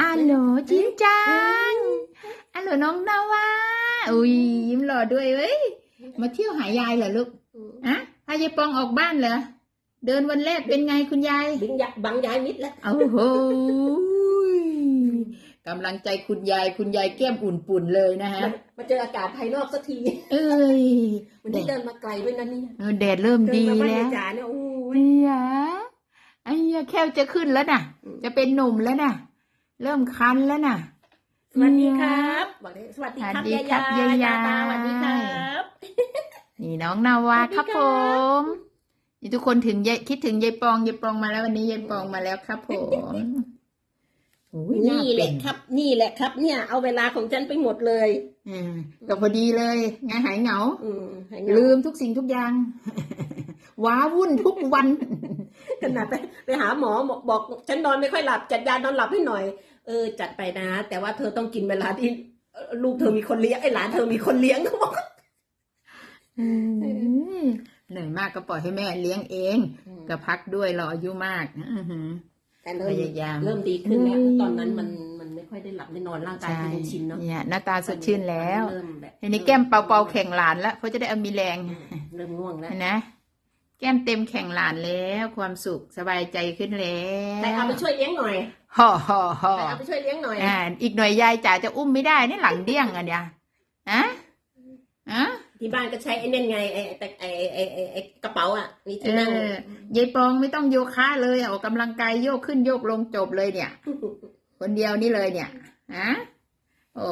อัลโหลจินจังอัลโหลน้องนาวาอุ้ยยิ้มหล่อด้วยเว้ย มาเที่ยวหายายเหรอลูกอะพายายปองออกบ้านเหรอ เดินวันแรกเป็นไงคุณยายดึงยะบังยายมิดแล้วโอ้โหกำลังใจคุณยายคุณยายแก้มอุ่นปุ่นเลยนะฮะ มาเจออากาศภายนอกสักที เอ้ยวันนี้เดินมาไกลด้วยนะเนี่ยเออแดดเริ่มเดินดีมาบ้านแล้ยายวจ๋าเนี่ยโอ้ยไอ้ยาไอ้ยาแค่จะขึ้นแล้วน่ะอืมจะเป็นหนุ่มแล้วน่ะ เริ่มคันแล้วน่ะ สวัสดีครับบอกเลยสวัสดีครับสวัสดียายครับยายายายตาสวัสดีครับนี่น้องนาวาสวัสดีครับคผรับมนี่ทุกคนถึงยายคิดถึงยายปองยายปองมาแล้ววันนี้ยายปองมาแล้วครับผมโอ้ยน่านี่แหเป็ละนครับ นี่แหละครับ เนี่ย เอาเวลาของฉันไปหมดเลยอืมก็พอดีเลยไงหายเหงาอืมให้เงาลืมทุกสิ่งทุกอย่าง ว้าวุ่นทุกวัน ขนาดไปไปหาหมอบอกบอกฉันนอนไม่ค่อยหลับจัดยานอนหลับให้หน่อย เออ จัดไปนะ แต่ว่าเธอต้องกินเวลาที่เอ่อลูกเธอมีคนเลี้ยงไอ้หลานเธอมีคนเลี้ยงเขาบอกอืมเหนื่อยมากก็ปล่อยให้แม่เลี้ยงเองก็พักด้วยรออายุมากอื้อหือแต่เริ่พมยายามเริ่มดีขึ้นแล้วอืมตอนนั้นมันมันไม่ค่อยได้หลับได้นอนร่างกายใช่มันชินเนาะเนี่ยหน้าตาสดชื่นแล้วเริ่มแบบทีนี้แก้มเป่าเป่าๆแข่งหลานแล้วเขาจะได้เอามีแรงเริ่มง่วงแล้วนะ แก้มเต็มแข่งหลานแล้วความสุขสบายใจขึ้นแล้วแต่เอาไปช่วยเลี้ยงหน่อยห่อห่อห่อแต่เอาไปช่วยเลี้ยงหน่อยอ่าอีกหน่อยยายจ๋าจะอุ้มไม่ได้นี่หลังเดี้ยงอะเนี่ยอะอะที่บ้านก็ใช้ไอ้นั่นไงไอ้แต่ไอ้ไอ้ไอ้ไอ้กระเป๋าอะมีเอที่นั่งอยายปองไม่ต้องโยคะเลยออกกำลังกายโยกขึ้นโยกลงจบเลยเนี่ย คนเดียวนี่เลยเนี่ยอะโอ้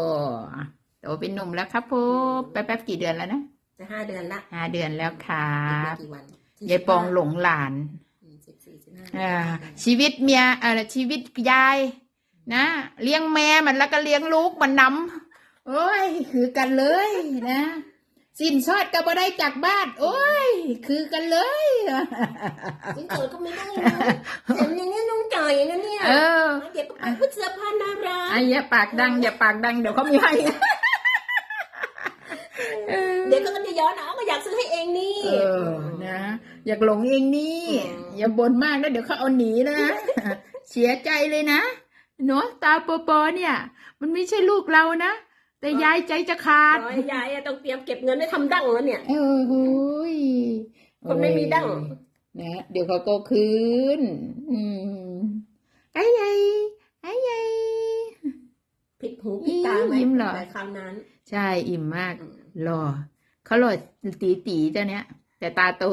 โตเป็นหนุ่มแล้วครับผมแป๊บๆกี่เดือนแล้วนะจะห้าเดือนละห้าเดือนแล้วครัอีกบไม่กี่วัน ยายปองหลงหลานสิบสี่สิบห้าอ่าชีวิตเมียเอ่อชีวิตยาย นะเลี้ยงแม่มันแล้วก็เลี้ยงลูกมันนำโอ้ย คือกันเลยนะ สินสอดก็บ่ได้จากบ้าน โอ้ย คือกันเลย สินสอดก็ไม่ได้นะแต่อย่างนี้ต้องจ่ายอย่างนั้นเนี่ยเออ เดี๋ยวก็ไปพุทธเสื้อผ้านาราไอ้อย่าปากดังอย่าปากดังเดี๋ยวเขาไม่ให้ เดี๋ยวก็จะย้ อนเอาก็อยากซื้อให้เองนี่ เออนะ อยากหลงเองนี่อืมอย่าบ่นมากนะเดี๋ยวเขาเอาหนีนะ เสียใจเลยนะเนาะตาปอปอเนี่ย มันไม่ใช่ลูกเรานะ แต่ยายใจจะขาดร้อยยายอะต้องเตรียมเก็บเงินไว้ทำดั้งแล้วเนี่ยเออโอ้ยคนไม่มีดั้งนะเดี๋ยวเขาก็คืน อืมไอ้ยัยไอ้ยัยผิดหูผิดตาไหมยิ้มเหรอแต่คราวนั้น ใช่อิ่มมากอืมหล่อ เขาหล่อตีตีเจ้าเนี้ย แต่ตาโต